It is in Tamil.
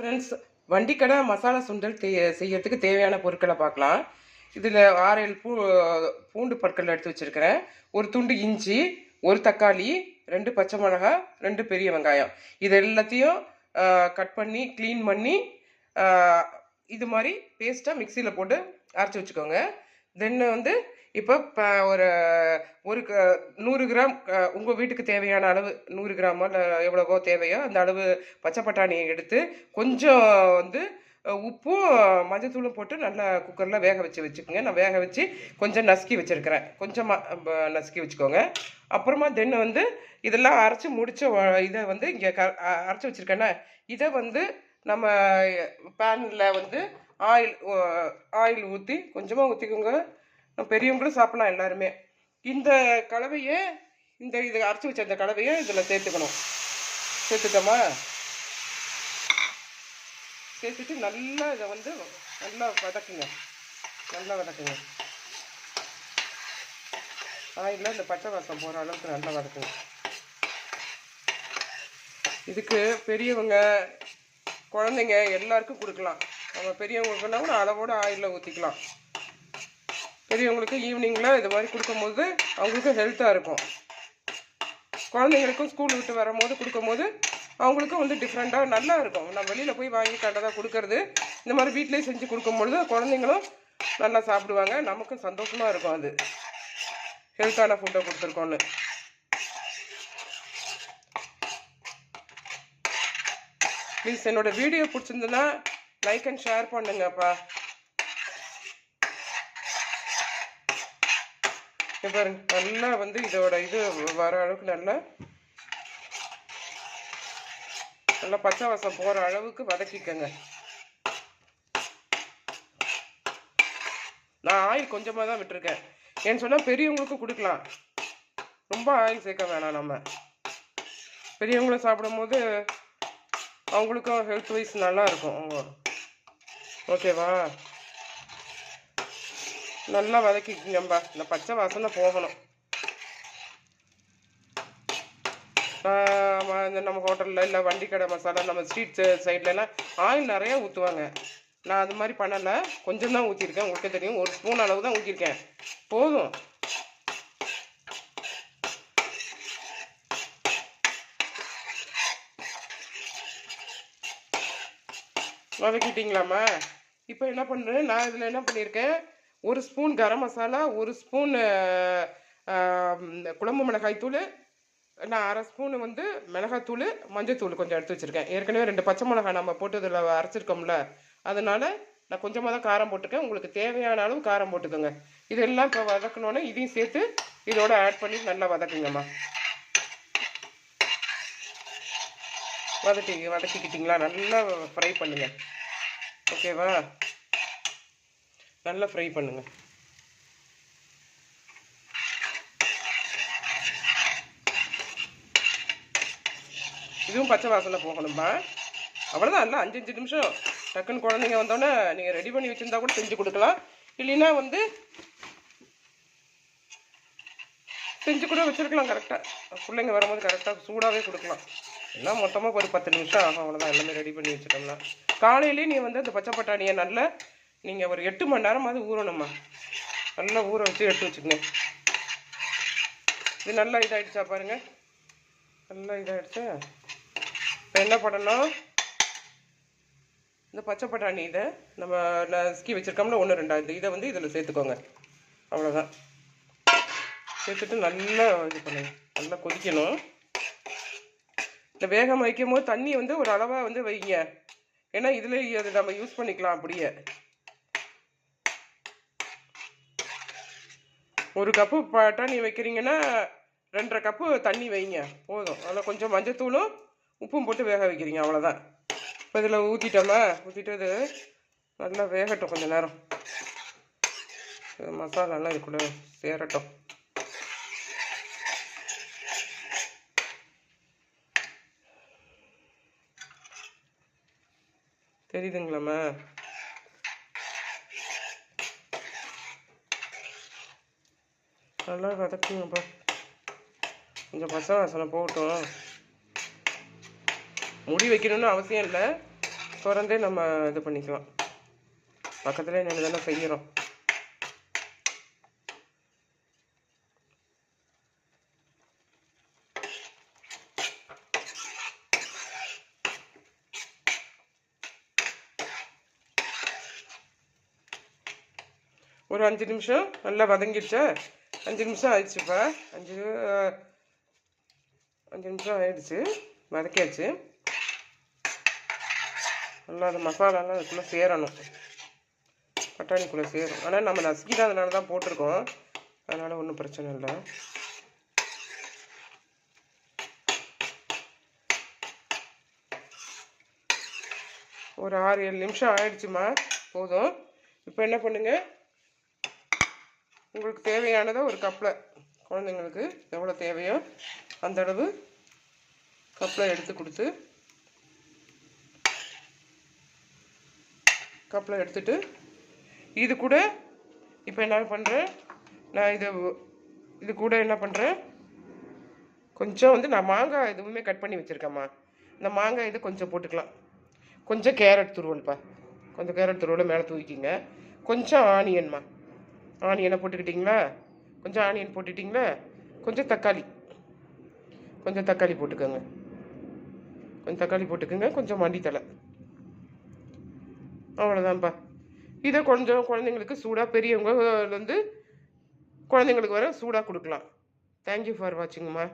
ஃப்ரெண்ட்ஸ் வண்டிக்கடை மசாலா சுண்டல் செய்யறதுக்கு தேவையான பொருட்களை பார்க்கலாம். இதில் ஆறு ஏழு பூ பூண்டு பற்கள் எடுத்து வச்சுருக்கிறேன். ஒரு துண்டு இஞ்சி ஒரு தக்காளி ரெண்டு பச்சை மிளகா ரெண்டு பெரிய வெங்காயம். இது எல்லாத்தையும் கட் பண்ணி க்ளீன் பண்ணி இது மாதிரி பேஸ்ட்டாக மிக்சியில் போட்டு அரைச்சி வச்சுக்கோங்க. தென் வந்து இப்போ ஒரு ஒரு க நூறு கிராம் உங்கள் வீட்டுக்கு தேவையான அளவு நூறு கிராமோ இல்லை எவ்வளவோ தேவையோ அந்த அளவு பச்சை பட்டாணியை எடுத்து கொஞ்சம் வந்து உப்பும் மஞ்சத்தூளும் போட்டு நல்லா குக்கரில் வேக வச்சு வச்சுக்கோங்க. நான் வேக வச்சு கொஞ்சம் நசுக்கி வச்சுருக்கிறேன். கொஞ்சமாக நசுக்கி வச்சுக்கோங்க. அப்புறமா தென் வந்து இதெல்லாம் அரைச்சி முடித்த இதை வந்து இங்கே க அரைச்சி வச்சுருக்கேன்னா இதை வந்து நம்ம பேனில் வந்து ஆயில் ஆயில் ஊற்றி கொஞ்சமாக ஊற்றிக்கோங்க பெரியவங்களும் சாப்பிடலாம் எல்லாருமே. இந்த கலவையை இந்த இது அரைச்சி வச்ச அந்த கலவையை இதில் சேர்த்துக்கணும். சேர்த்துட்டோமா? சேர்த்துட்டு நல்லா இதை வந்து நல்லா வதக்குங்க. நல்லா வதக்குங்க. ஆயில் இந்த பச்சை வாசம் போகிற அளவுக்கு நல்லா வதக்குங்க. இதுக்கு பெரியவங்க குழந்தைங்க எல்லாருக்கும் கொடுக்கலாம். நம்ம பெரியவங்களுக்குன்னா கூட அளவோட ஆயிலில் ஊற்றிக்கலாம் பெரியவங்களுக்கு ஈவினிங்கில் இது மாதிரி கொடுக்கும்போது அவங்களுக்கும் ஹெல்த்தாக இருக்கும். குழந்தைங்களுக்கும் ஸ்கூல் விட்டு வரும்போது கொடுக்கும்போது அவங்களுக்கும் வந்து டிஃப்ரெண்ட்டாக நல்லா இருக்கும். நம்ம வெளியில் போய் வாங்கி கண்டதாக கொடுக்கறது இந்த மாதிரி வீட்டிலேயே செஞ்சு கொடுக்கும்பொழுது குழந்தைங்களும் நல்லா சாப்பிடுவாங்க. நமக்கும் சந்தோஷமாக இருக்கும் அது. ஹெல்த்தான ஃபுட்டை கொடுத்துருக்கோன்னு ப்ளீஸ் என்னோட வீடியோ பிடிச்சிருந்ததுன்னா லைக் அண்ட் ஷேர் பண்ணுங்கப்பா. பாருங்க நல்லா வந்து இதோட இது வர அளவுக்கு நல்லா நல்லா பச்சை வாசம் போகிற அளவுக்கு வதக்கிக்கங்க. நான் ஆயில் கொஞ்சமாக தான் விட்டுருக்கேன். ஏன்னு சொன்னால் பெரியவங்களுக்கும் கொடுக்கலாம். ரொம்ப ஆயில் சேர்க்க வேணாம் நம்ம. பெரியவங்களும் சாப்பிடும்போது அவங்களுக்கும் ஹெல்த் வைஸ் நல்லா இருக்கும். அவங்க ஓகேவா? நல்லா வதக்கிக்கங்கம்பா இந்த பச்சை வாசனை போகணும். இந்த நம்ம ஹோட்டலில் இல்லை வண்டி கடை மசாலா நம்ம ஸ்ட்ரீட் சைட்லலாம் ஆயில் நிறையா ஊற்றுவாங்க நான் அது மாதிரி பண்ணலை. கொஞ்சம் தான் ஊற்றிருக்கேன் உங்களுக்கு தெரியும். ஒரு ஸ்பூன் அளவு தான் ஊற்றிருக்கேன் போதும். வதக்கிட்டீங்களாம்மா? இப்போ என்ன பண்ணுறேன் நான் இதில் என்ன பண்ணியிருக்கேன் ஒரு ஸ்பூன் கரம் மசாலா ஒரு ஸ்பூன் குழம்பு மிளகாய் தூள் நான் அரை ஸ்பூனு வந்து மிளகாத்தூள் மஞ்சத்தூள் கொஞ்சம் எடுத்து வச்சுருக்கேன். ஏற்கனவே ரெண்டு பச்சை மிளகாய் நம்ம போட்டு இதில் அரைச்சிருக்கோம்ல அதனால் நான் கொஞ்சமாக தான் காரம் போட்டிருக்கேன் உங்களுக்கு தேவையான அளவு காரம் போட்டுக்கோங்க. இதெல்லாம் இப்போ வதக்கணுன்னே இதையும் சேர்த்து இதோட ஆட் பண்ணி நல்லா வதக்குங்கம்மா. வதக்கிங்க வதக்கிக்கிட்டிங்களா? நல்லா ஃப்ரை பண்ணுங்கள் ஓகேவா நல்லா ஃப்ரை பண்ணுங்கள் இதுவும் பச்சை வாசனை போகணும்பா. அவ்வளோதான் இல்லை அஞ்சு அஞ்சு நிமிஷம். டக்குன்னு குழந்தைங்க வந்தோடனே நீங்கள் ரெடி பண்ணி வச்சுருந்தா கூட செஞ்சு கொடுக்கலாம். இல்லைன்னா வந்து செஞ்சு கூட வச்சுருக்கலாம் கரெக்டாக பிள்ளைங்க வரும்போது கரெக்டாக சூடாகவே கொடுக்கலாம். எல்லாம் மொத்தமாக ஒரு பத்து நிமிஷம் ஆகும். அவ்வளோதான் எல்லாமே ரெடி பண்ணி வச்சுட்டோம்னா. காலையிலேயே நீ வந்து அந்த பச்சை பட்டாணியை நல்லா நீங்கள் ஒரு எட்டு மணி நேரமாவது ஊறணும்மா. நல்லா ஊற வச்சு எடுத்து வச்சுக்கங்க. இது நல்லா இதாகிடுச்சா பாருங்க. நல்லா இதாகிடுச்சா இப்போ என்ன பண்ணணும்? இந்த பச்சை பட்டாணி இதை நம்ம நசுக்கி வச்சுருக்கோம்ல ஒன்று ரெண்டாவது இதை வந்து இதில் சேர்த்துக்கோங்க. அவ்வளோதான் சேர்த்துட்டு நல்லா இது பண்ணுங்க. நல்லா கொதிக்கணும். இந்த வேகம் வைக்கும் போது தண்ணி வந்து ஒரு அளவாக வந்து வைங்க. ஏன்னா இதில் அது நம்ம யூஸ் பண்ணிக்கலாம் அப்படியே. ஒரு கப்பு பட்டாணி வைக்கிறீங்கன்னா ரெண்டரை கப்பு தண்ணி வைங்க. போதும். அதில் கொஞ்சம் மஞ்சத்தூளும் உப்பும் போட்டு வேக வைக்கிறீங்க. அவ்வளோதான் இப்போ இதில் ஊற்றிட்டோமா ஊற்றிட்டு இது நல்லா வேகட்டும் கொஞ்சம் நேரம். இது மசாலாலாம் இதுக்குள்ள சேரட்டும். தெரியுதுங்களாம்மா? நல்லா வதக்குங்கப்பா. கொஞ்சம் பசை வாசனை போகட்டும். முடி வைக்கணும்னு அவசியம் இல்லை. திறந்தே நம்ம இது பண்ணிக்கலாம். பக்கத்தில் நின்று தானே செய்கிறோம் ஒரு அஞ்சு நிமிஷம் நல்லா வதங்கிடுச்சா அஞ்சு நிமிஷம் ஆயிடுச்சுப்பா அஞ்சு அஞ்சு நிமிஷம் ஆயிடுச்சு வதக்கியாச்சு நல்லா அந்த மசாலாலாம் அதுக்குள்ளே சேரணும் பட்டாணிக்குள்ளே சேரும் ஆனால் நம்ம நசுக்கிடாதனால தான் போட்டிருக்கோம் அதனால் ஒன்றும் பிரச்சனை இல்லை ஒரு ஆறு ஏழு நிமிஷம் ஆயிடுச்சுமா போதும் இப்போ என்ன பண்ணுங்கள் உங்களுக்கு தேவையானதை ஒரு கப்பில் குழந்தைங்களுக்கு எவ்வளோ தேவையோ அந்த அளவு கப்பில் எடுத்து கொடுத்து கப்பில் எடுத்துட்டு இது கூட இப்போ என்ன பண்ணுறேன் நான் இதை இது கூட என்ன பண்ணுறேன் கொஞ்சம் வந்து நான் மாங்காய் எதுவுமே கட் பண்ணி வச்சுருக்கேம்மா. இந்த மாங்காய் இதை கொஞ்சம் போட்டுக்கலாம். கொஞ்சம் கேரட் துருவல்ப்பா. கொஞ்சம் கேரட் துருவலை மேலே தூக்கிங்க கொஞ்சம் ஆனியன்மா ஆனியனை போட்டுக்கிட்டிங்களா? கொஞ்சம் ஆனியன் போட்டுட்டிங்களா? கொஞ்சம் தக்காளி. கொஞ்சம் தக்காளி போட்டுக்கோங்க. கொஞ்சம் தக்காளி போட்டுக்கோங்க. கொஞ்சம் மண்டித்தலை அவ்வளோதான்ப்பா இதை கொஞ்சம் குழந்தைங்களுக்கு சூடாக பெரியவங்க வந்து குழந்தைங்களுக்கு வர சூடாக கொடுக்கலாம். Thank you for வாட்சிங்மா